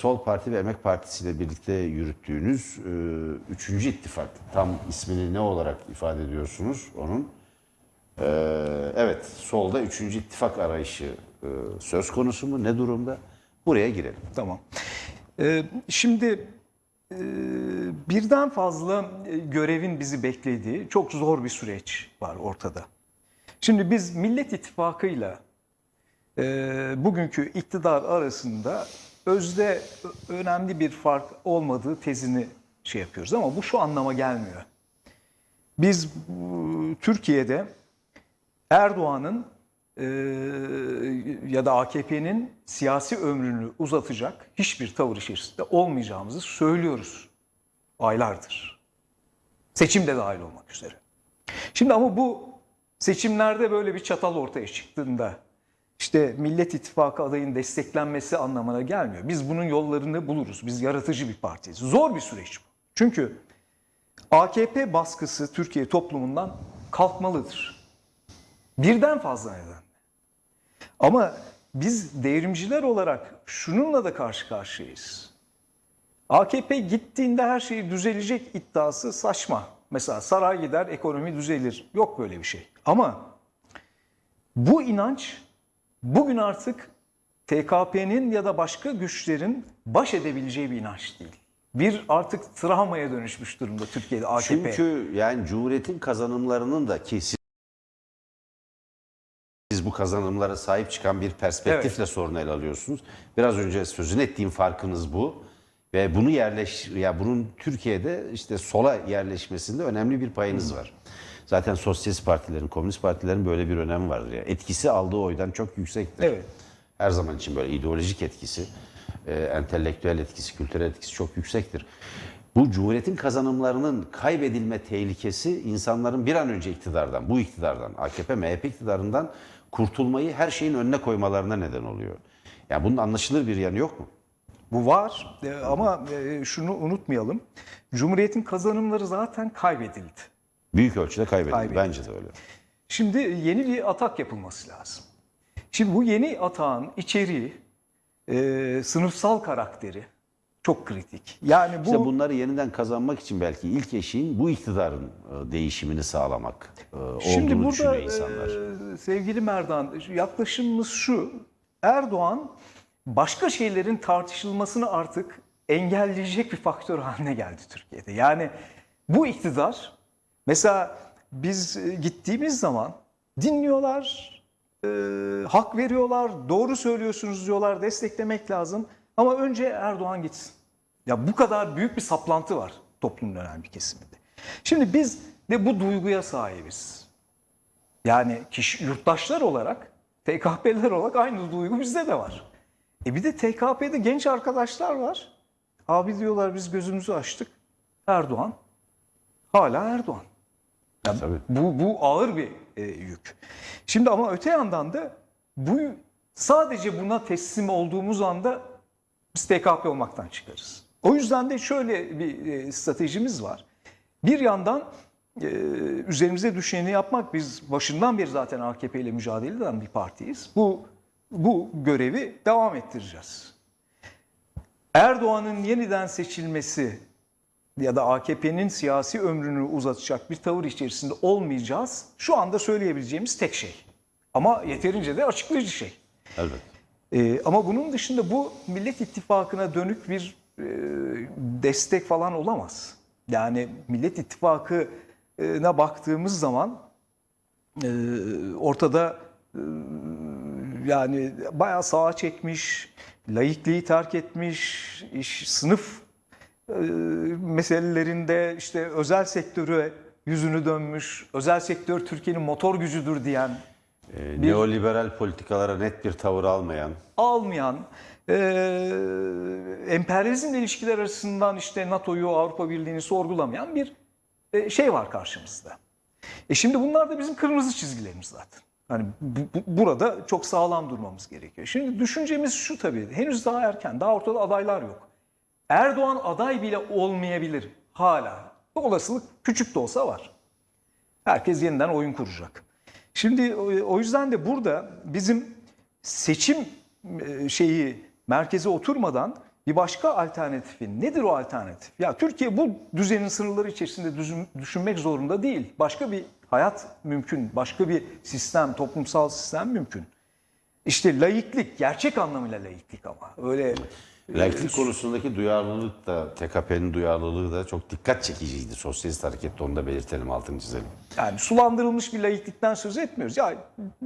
Sol Parti ve Emek Partisi ile birlikte yürüttüğünüz e, üçüncü ittifak. Tam ismini ne olarak ifade ediyorsunuz onun? E, evet, solda üçüncü ittifak arayışı e, söz konusu mu? Ne durumda? Buraya girelim. Tamam. Ee, şimdi e, birden fazla e, görevin bizi beklediği çok zor bir süreç var ortada. Şimdi biz Millet İttifakı'yla e, bugünkü iktidar arasında özde önemli bir fark olmadığı tezini şey yapıyoruz ama bu şu anlama gelmiyor. Biz Türkiye'de Erdoğan'ın e, ya da AKP'nin siyasi ömrünü uzatacak hiçbir tavır içerisinde olmayacağımızı söylüyoruz aylardır. Seçim de dahil olmak üzere. Şimdi ama bu seçimlerde böyle bir çatal ortaya çıktığında işte Millet İttifakı adayın desteklenmesi anlamına gelmiyor. Biz bunun yollarını buluruz. Biz yaratıcı bir partiyiz. Zor bir süreç bu. Çünkü AKP baskısı Türkiye toplumundan kalkmalıdır. Birden fazla neden. Ama biz devrimciler olarak şununla da karşı karşıyayız. AKP gittiğinde her şey düzelecek iddiası saçma. Mesela saray gider ekonomi düzelir. Yok böyle bir şey. Ama bu inanç bugün artık TKP'nin ya da başka güçlerin baş edebileceği bir inanç değil. Bir artık travmaya dönüşmüş durumda Türkiye'de AKP. Çünkü yani Cumhuriyet'in kazanımlarının da ki siz, bu kazanımlara sahip çıkan bir perspektifle sorunu ele alıyorsunuz. Biraz önce sözünü ettiğim farkınız bu. Ve bunu yerleş ya bunun Türkiye'de işte sola yerleşmesinde önemli bir payınız var. Zaten sosyalist partilerin, komünist partilerin böyle bir önemi vardır ya. Etkisi aldığı oydan çok yüksektir. Evet. Her zaman için böyle ideolojik etkisi, e, entelektüel etkisi, kültürel etkisi çok yüksektir. Bu Cumhuriyet'in kazanımlarının kaybedilme tehlikesi insanların bir an önce iktidardan, bu iktidardan, AKP, MHP iktidarından kurtulmayı her şeyin önüne koymalarına neden oluyor. Yani bunun anlaşılır bir yanı yok mu? Bu var e, ama e, şunu unutmayalım. Cumhuriyetin kazanımları zaten kaybedildi. Büyük ölçüde kaybedildi. Kaybedildi. Bence de öyle. Şimdi yeni bir atak yapılması lazım. Şimdi bu yeni atağın içeriği, e, sınıfsal karakteri çok kritik. Yani bu İşte bunları yeniden kazanmak için belki ilk eşiğin bu iktidarın e, değişimini sağlamak e, Şimdi olduğunu burada düşünüyor insanlar. e, sevgili Merdan yaklaşımımız şu. Erdoğan başka şeylerin tartışılmasını artık engelleyecek bir faktör haline geldi Türkiye'de. Yani bu iktidar mesela biz e, gittiğimiz zaman dinliyorlar, e, hak veriyorlar, doğru söylüyorsunuz diyorlar, desteklemek lazım. Ama önce Erdoğan gitsin. Ya bu kadar büyük bir saplantı var toplumun önemli bir kesiminde. Şimdi biz de bu duyguya sahibiz. Yani kişi, yurttaşlar olarak, TKP'liler olarak aynı duygu bizde de var. E bir de TKP'de genç arkadaşlar var. Abi diyorlar biz gözümüzü açtık. Erdoğan. Hala Erdoğan. Ya Tabii. Bu, bu ağır bir e, yük. Şimdi ama öte yandan da bu sadece buna teslim olduğumuz anda biz TKP olmaktan çıkarız. O yüzden de şöyle bir e, stratejimiz var. Bir yandan e, üzerimize düşeni yapmak biz başından beri zaten AKP ile mücadele eden bir partiyiz. Bu bu görevi devam ettireceğiz. Erdoğan'ın yeniden seçilmesi ya da AKP'nin siyasi ömrünü uzatacak bir tavır içerisinde olmayacağız. Şu anda söyleyebileceğimiz tek şey. Ama yeterince de açıklayıcı şey. Elbette. Ee, ama bunun dışında bu Millet İttifakı'na dönük bir e, destek falan olamaz. Yani Millet İttifakı'na baktığımız zaman e, ortada e, yani bayağı sağa çekmiş, laikliği terk etmiş, iş, sınıf meselelerinde işte özel sektöre yüzünü dönmüş, özel sektör Türkiye'nin motor gücüdür diyen E, Neoliberal politikalara net bir tavır almayan, almayan, e, emperyalizmle ilişkiler açısından işte NATO'yu, Avrupa Birliği'ni sorgulamayan bir e, şey var karşımızda. E şimdi bunlar da bizim kırmızı çizgilerimiz zaten. Hani bu, bu- burada çok sağlam durmamız gerekiyor. Şimdi düşüncemiz şu tabii, henüz daha erken, daha ortada adaylar yok. Erdoğan aday bile olmayabilir hala. Bu olasılık küçük de olsa var. Herkes yeniden oyun kuracak. Şimdi o o yüzden de burada bizim seçim e, şeyi merkeze oturmadan bir başka alternatifin nedir o alternatif? Ya Türkiye bu düzenin sınırları içerisinde düşünmek zorunda değil. Başka bir hayat mümkün, başka bir sistem, toplumsal sistem mümkün. İşte laiklik, gerçek anlamıyla laiklik ama. Öyle Laiklik konusundaki duyarlılık da TKP'nin duyarlılığı da çok dikkat çekiciydi. Sosyalist harekette onu da belirtelim altını çizelim. Yani sulandırılmış bir laiklikten söz etmiyoruz. Ya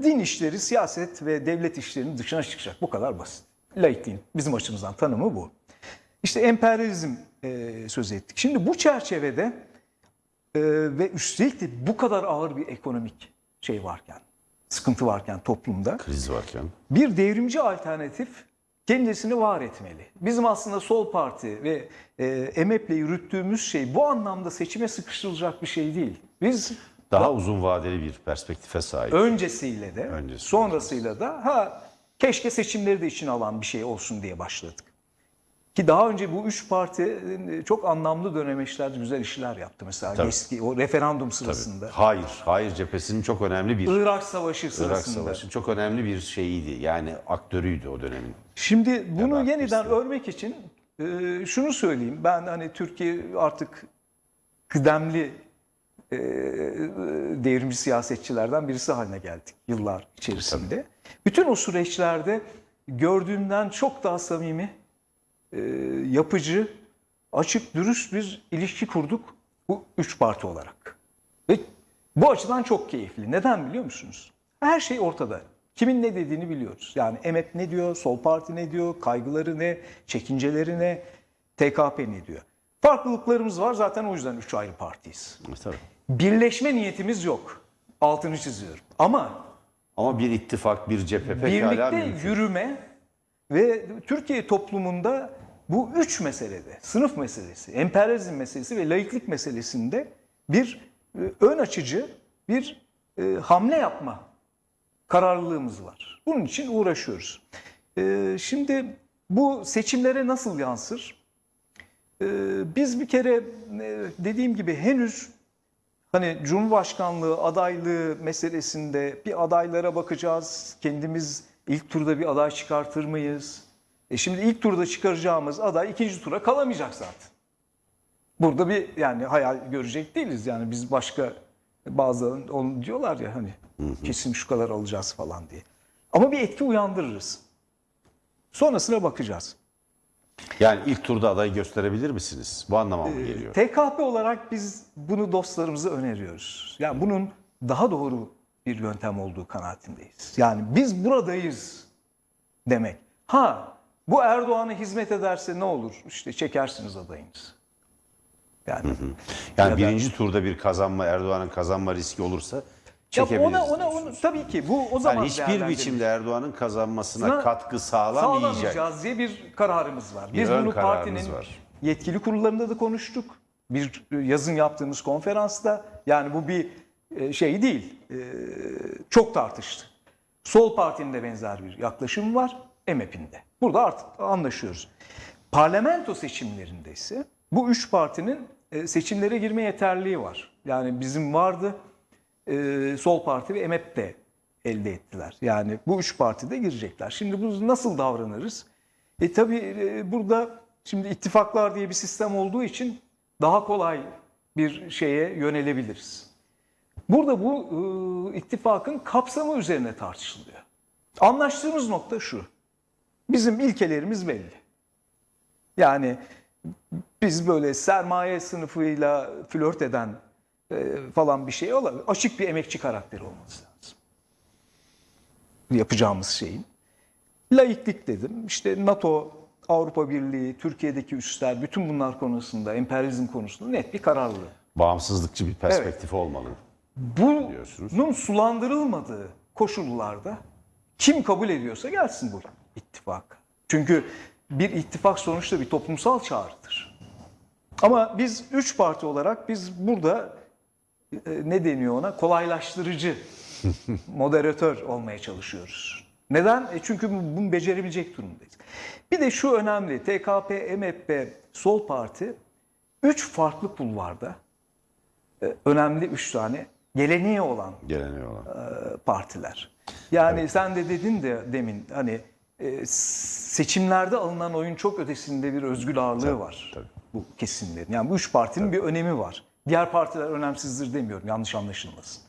din işleri, siyaset ve devlet işlerinin dışına çıkacak. Bu kadar basit. Laikliğin bizim açımızdan tanımı bu. İşte emperyalizm e, söz ettik. Şimdi bu çerçevede e, ve üstelik de bu kadar ağır bir ekonomik şey varken, sıkıntı varken toplumda Kriz varken. bir devrimci alternatif kendisini var etmeli. Bizim aslında Sol Parti ve e, EMEP'le yürüttüğümüz şey bu anlamda seçime sıkıştırılacak bir şey değil. Biz Daha uzun vadeli bir perspektife sahip. öncesiyle de Öncesi. sonrasıyla da ha keşke seçimleri de içine alan bir şey olsun diye başladık. Ki daha önce bu üç parti e, çok anlamlı dönemeçlerde güzel işler yaptı. Mesela Tabii. eski o referandum sırasında. Hayır, hayır cephesinin çok önemli bir Irak Savaşı Irak sırasında. Savaşı çok önemli bir şeyiydi. Yani aktörüydü o dönemin. Şimdi bunu Yani yeniden örmek için e, şunu söyleyeyim. Ben hani Türkiye artık kıdemli e, devrimci siyasetçilerden birisi haline geldik yıllar içerisinde. Bütün o süreçlerde gördüğümden çok daha samimi, e, yapıcı, açık, dürüst bir ilişki kurduk bu üç parti olarak. Ve bu açıdan çok keyifli. Neden biliyor musunuz? Her şey ortada. Kimin ne dediğini biliyoruz. Yani EMEP ne diyor, Sol Parti ne diyor, kaygıları ne, çekinceleri ne, TKP ne diyor. Farklılıklarımız var zaten o yüzden üç ayrı partiyiz. Tabii. Birleşme niyetimiz yok. Altını çiziyorum. Ama Ama bir ittifak, bir cephe pekala birlikte mümkün. yürüme ve Türkiye toplumunda bu üç meselede, sınıf meselesi, emperyalizm meselesi ve laiklik meselesinde bir e, ön açıcı bir e, hamle yapma kararlılığımız var. Bunun için uğraşıyoruz. E, şimdi bu seçimlere nasıl yansır? Biz bir kere dediğim gibi henüz Hani Cumhurbaşkanlığı adaylığı meselesinde bir adaylara bakacağız. Kendimiz ilk turda bir aday çıkartır mıyız? E şimdi ilk turda çıkaracağımız aday ikinci tura kalamayacak zaten. Burada bir yani hayal görecek değiliz. Yani biz başka bazıları onu diyorlar ya hani kesin şu kadar alacağız falan diye. Ama bir etki uyandırırız. Sonrasına bakacağız. Yani ilk turda aday gösterebilir misiniz? Bu anlama mı geliyor? TKP olarak biz bunu dostlarımıza öneriyoruz. Yani bunun daha doğru bir yöntem olduğu kanaatindeyiz. Yani biz buradayız demek. Ha bu Erdoğan'a hizmet ederse ne olur? İşte çekersiniz adayınızı. Yani Yani ya da- birinci turda bir kazanma, Erdoğan'ın kazanma riski olursa ya çekebiliriz. ona, ona, ona tabii ki bu o zaman yani hiçbir biçimde Erdoğan'ın kazanmasına Sına- katkı sağlamayacak. sağlamayacağız diye bir kararımız var. Bir Biz bunu partinin var. yetkili kurullarında da konuştuk. Bir yazın yaptığımız konferansta yani bu bir e, şey değil. e, Çok tartıştı. Sol Parti'nin de benzer bir yaklaşım var. EMEP'in de. Burada artık anlaşıyoruz. Parlamento seçimlerinde ise bu üç partinin e, seçimlere girme yeterliği var. Yani bizim vardı. e, Sol Parti ve EMEP de elde ettiler. Yani bu üç parti de girecekler. Şimdi bu nasıl davranırız? E tabii e, burada şimdi ittifaklar diye bir sistem olduğu için daha kolay bir şeye yönelebiliriz. Burada bu ittifakın kapsamı üzerine tartışılıyor. Anlaştığımız nokta şu. Bizim ilkelerimiz belli. Yani biz böyle sermaye sınıfıyla flört eden e, falan bir şey olabilir. Açık bir emekçi karakteri olması lazım. Yapacağımız şeyin. Laiklik dedim. İşte NATO, Avrupa Birliği, Türkiye'deki üsler bütün bunlar konusunda, emperyalizm konusunda net bir kararlılığı. Bağımsızlıkçı bir perspektif olmalı. Diyorsunuz. Bunun sulandırılmadığı koşullarda kim kabul ediyorsa gelsin bu ittifak. Çünkü bir ittifak sonuçta bir toplumsal çağrıdır. Ama biz üç parti olarak biz burada e, ne deniyor ona kolaylaştırıcı, moderatör olmaya çalışıyoruz. Neden? E çünkü bu- bunu becerebilecek durumdayız. Bir de şu önemli, TKP, MHP, Sol Parti üç farklı kulvarda e, önemli üç tane geleneği olan Geleneği olan. e, partiler. Yani sen de dedin de demin hani seçimlerde alınan oyun çok ötesinde bir özgür ağırlığı var. tabii. Bu kesimlerin. Yani bu üç partinin bir önemi var. Diğer partiler önemsizdir demiyorum yanlış anlaşılmasın.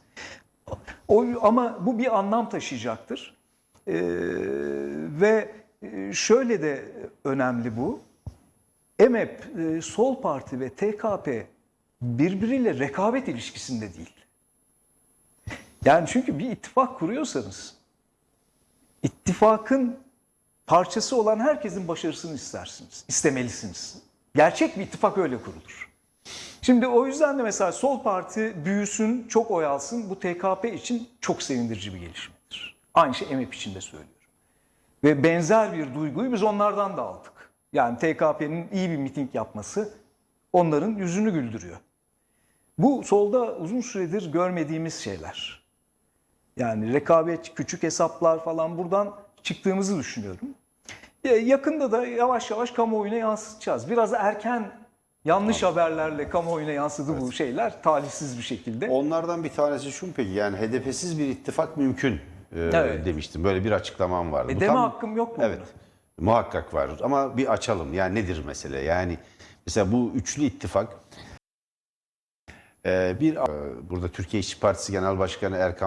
O, ama bu bir anlam taşıyacaktır. Ee, ve e, şöyle de önemli bu. EMEP, e, Sol Parti ve TKP birbiriyle rekabet ilişkisinde değil. Yani çünkü bir ittifak kuruyorsanız ittifakın parçası olan herkesin başarısını istersiniz, istemelisiniz. Gerçek bir ittifak öyle kurulur. Şimdi o yüzden de mesela Sol Parti büyüsün, çok oy alsın bu TKP için çok sevindirici bir gelişmedir. Aynı şey EMEP için de söylüyorum. Ve benzer bir duyguyu biz onlardan da aldık. Yani TKP'nin iyi bir miting yapması onların yüzünü güldürüyor. Bu solda uzun süredir görmediğimiz şeyler. Yani rekabet, küçük hesaplar falan buradan çıktığımızı düşünüyorum. Yakında da yavaş yavaş kamuoyuna yansıtacağız. Biraz erken yanlış haberlerle kamuoyuna yansıdı bu şeyler talihsiz bir şekilde. Onlardan bir tanesi şu peki? Yani HDP'siz bir ittifak mümkün e, Evet. demiştim. Böyle bir açıklamam vardı. E, Bu deme tam- hakkım yok mu? Evet. Muhakkak var. Ama bir açalım. Yani nedir mesele? Yani mesela bu üçlü ittifak e, bir e, burada Türkiye İşçi Partisi Genel Başkanı Erkan